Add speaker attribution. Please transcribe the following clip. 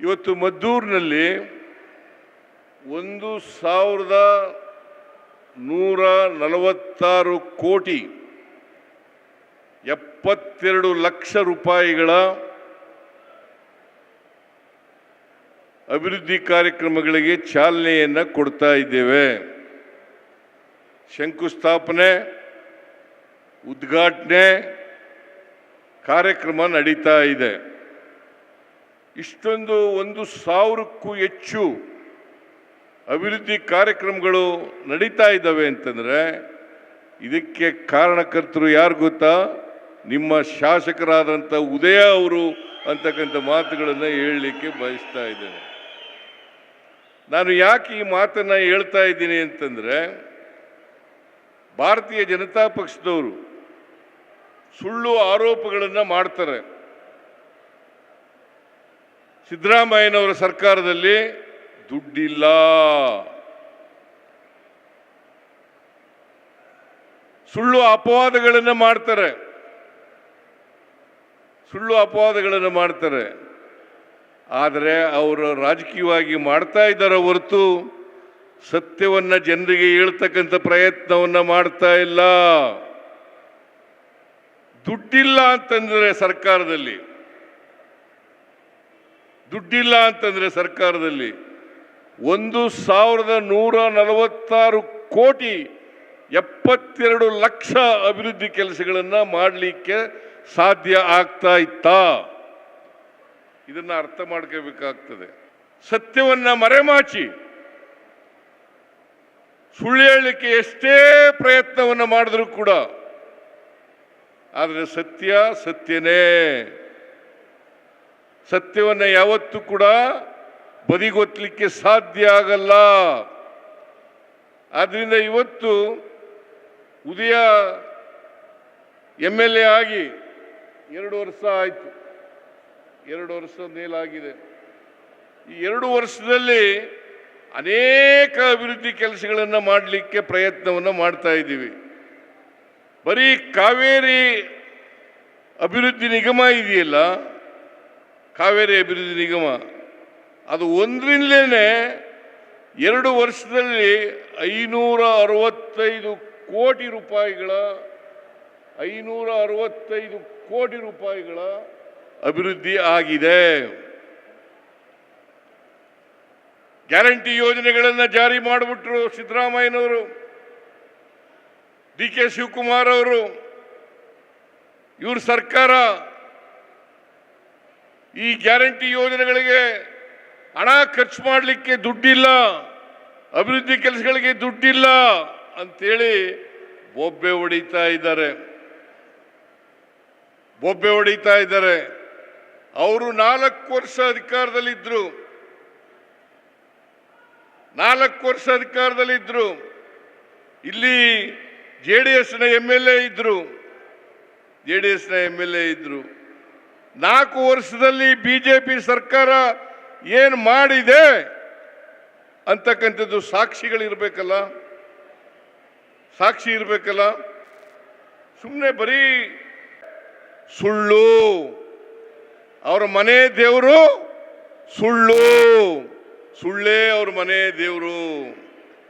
Speaker 1: ಇವತ್ತು ಮದ್ದೂರಿನಲ್ಲಿ ಒಂದು ಸಾವಿರದ ನೂರ ನಲವತ್ತಾರು ಕೋಟಿ ಎಪ್ಪತ್ತೆರಡು ಲಕ್ಷ ರೂಪಾಯಿಗಳ ಅಭಿವೃದ್ಧಿ ಕಾರ್ಯಕ್ರಮಗಳಿಗೆ ಚಾಲನೆಯನ್ನು ಕೊಡ್ತಾ ಇದ್ದೇವೆ. ಶಂಕುಸ್ಥಾಪನೆ, ಉದ್ಘಾಟನೆ ಕಾರ್ಯಕ್ರಮ ನಡೀತಾ ಇದೆ. ಇಷ್ಟೊಂದು ಒಂದು ಸಾವಿರಕ್ಕೂ ಹೆಚ್ಚು ಅಭಿವೃದ್ಧಿ ಕಾರ್ಯಕ್ರಮಗಳು ನಡೀತಾ ಇದ್ದಾವೆ ಅಂತಂದರೆ ಇದಕ್ಕೆ ಕಾರಣಕರ್ತರು ಯಾರು ಗೊತ್ತಾ? ನಿಮ್ಮ ಶಾಸಕರಾದಂಥ ಉದಯ ಅವರು ಅಂತಕ್ಕಂಥ ಮಾತುಗಳನ್ನು ಹೇಳಲಿಕ್ಕೆ ಬಯಸ್ತಾ ಇದ್ದೇನೆ. ನಾನು ಯಾಕೆ ಈ ಮಾತನ್ನು ಹೇಳ್ತಾ ಇದ್ದೀನಿ ಅಂತಂದರೆ, ಭಾರತೀಯ ಜನತಾ ಪಕ್ಷದವರು ಸುಳ್ಳು ಆರೋಪಗಳನ್ನು ಮಾಡ್ತಾರೆ. ಸಿದ್ದರಾಮಯ್ಯನವರ ಸರ್ಕಾರದಲ್ಲಿ ದುಡ್ಡಿಲ್ಲ. ಸುಳ್ಳು ಅಪವಾದಗಳನ್ನು ಮಾಡ್ತಾರೆ. ಸುಳ್ಳು ಅಪವಾದಗಳನ್ನು ಮಾಡ್ತಾರೆ. ಆದರೆ ಅವರು ರಾಜಕೀಯವಾಗಿ ಮಾಡ್ತಾ ಇದ್ದಾರೆ ಹೊರತು ಸತ್ಯವನ್ನ ಜನರಿಗೆ ಹೇಳ್ತಕ್ಕಂಥ ಪ್ರಯತ್ನವನ್ನ ಮಾಡ್ತಾ ಇಲ್ಲ. ದುಡ್ಡಿಲ್ಲ ಅಂತಂದ್ರೆ ಸರ್ಕಾರದಲ್ಲಿ. ದುಡ್ಡಿಲ್ಲ ಅಂತಂದರೆ ಸರ್ಕಾರದಲ್ಲಿ ಒಂದು ಸಾವಿರದ ನೂರ ನಲವತ್ತಾರು ಕೋಟಿ ಎಪ್ಪತ್ತೆರಡು ಲಕ್ಷ ಅಭಿವೃದ್ಧಿ ಕೆಲಸಗಳನ್ನು ಮಾಡಲಿಕ್ಕೆ ಸಾಧ್ಯ ಆಗ್ತಾ ಇತ್ತಾ? ಇದನ್ನು ಅರ್ಥ ಮಾಡ್ಕೋಬೇಕಾಗ್ತದೆ. ಸತ್ಯವನ್ನು ಮರೆಮಾಚಿ. ಸುಳ್ಳು ಹೇಳಲಿಕ್ಕೆ ಎಷ್ಟೇ ಪ್ರಯತ್ನವನ್ನು ಮಾಡಿದ್ರು ಕೂಡ. ಆದರೆ ಸತ್ಯ ಸತ್ಯನೇ. ಸತ್ಯವನ್ನು ಯಾವತ್ತೂ ಕೂಡ ಬದಿಗೊತ್ತಲಿಕ್ಕೆ ಸಾಧ್ಯ ಆಗಲ್ಲ. ಆದ್ದರಿಂದ ಇವತ್ತು ಉದಯ ಎಂ ಎಲ್ ಎ ಆಗಿ ಎರಡು ವರ್ಷ ಆಯಿತು. ಎರಡು ವರ್ಷ ಮೇಲಾಗಿದೆ. ಈ ಎರಡು ವರ್ಷದಲ್ಲಿ ಅನೇಕ ಅಭಿವೃದ್ಧಿ ಕೆಲಸಗಳನ್ನು ಮಾಡಲಿಕ್ಕೆ ಪ್ರಯತ್ನವನ್ನು ಮಾಡ್ತಾ ಇದ್ದೀವಿ. ಬರೀ ಕಾವೇರಿ ಅಭಿವೃದ್ಧಿ ನಿಗಮ ಇದೆಯಲ್ಲ ಕಾವೇರಿ ಅಭಿವೃದ್ಧಿ ನಿಗಮ, ಅದು ಒಂದರಿಂದಲೇ ಎರಡು ವರ್ಷದಲ್ಲಿ ಐನೂರ ಅರವತ್ತೈದು ಕೋಟಿ ರೂಪಾಯಿಗಳ ಐನೂರ ಅರವತ್ತೈದು ಕೋಟಿ ರೂಪಾಯಿಗಳ ಅಭಿವೃದ್ಧಿ ಆಗಿದೆ. ಗ್ಯಾರಂಟಿ ಯೋಜನೆಗಳನ್ನು ಜಾರಿ ಮಾಡಿಬಿಟ್ರು ಸಿದ್ದರಾಮಯ್ಯನವರು, ಡಿ ಕೆ ಶಿವಕುಮಾರ್ ಅವರು. ಇವ್ರ ಸರ್ಕಾರ ಈ ಗ್ಯಾರಂಟಿ ಯೋಜನೆಗಳಿಗೆ ಹಣ ಖರ್ಚು ಮಾಡಲಿಕ್ಕೆ ದುಡ್ಡಿಲ್ಲ, ಅಭಿವೃದ್ಧಿ ಕೆಲಸಗಳಿಗೆ ದುಡ್ಡಿಲ್ಲ ಅಂತೇಳಿ ಬೊಬ್ಬೆ ಹೊಡಿತಾ ಇದ್ದಾರೆ. ಬೊಬ್ಬೆ ಹೊಡಿತಾ ಇದ್ದಾರೆ. ಅವರು ನಾಲ್ಕು ವರ್ಷ ಅಧಿಕಾರದಲ್ಲಿದ್ದರು ನಾಲ್ಕು ವರ್ಷ ಅಧಿಕಾರದಲ್ಲಿದ್ದರು ಇಲ್ಲಿ ಜೆ ಡಿ ಎಸ್ನ ಎಂ ಎಲ್ ಎ ಇದ್ದರು ಜೆ ಡಿ ಎಸ್ನ ಎಂ ಎಲ್ ಎ ಇದ್ರು. ನಾಲ್ಕು ವರ್ಷದಲ್ಲಿ ಬಿಜೆಪಿ ಸರ್ಕಾರ ಏನು ಮಾಡಿದೆ ಅಂತಕ್ಕಂಥದ್ದು ಸಾಕ್ಷಿಗಳಿರಬೇಕಲ್ಲ? ಸಾಕ್ಷಿ ಇರಬೇಕಲ್ಲ? ಸುಮ್ಮನೆ ಬರೀ ಸುಳ್ಳು. ಅವರ ಮನೆ ದೇವರು ಸುಳ್ಳು. ಸುಳ್ಳೇ ಅವ್ರ ಮನೆ ದೇವರು.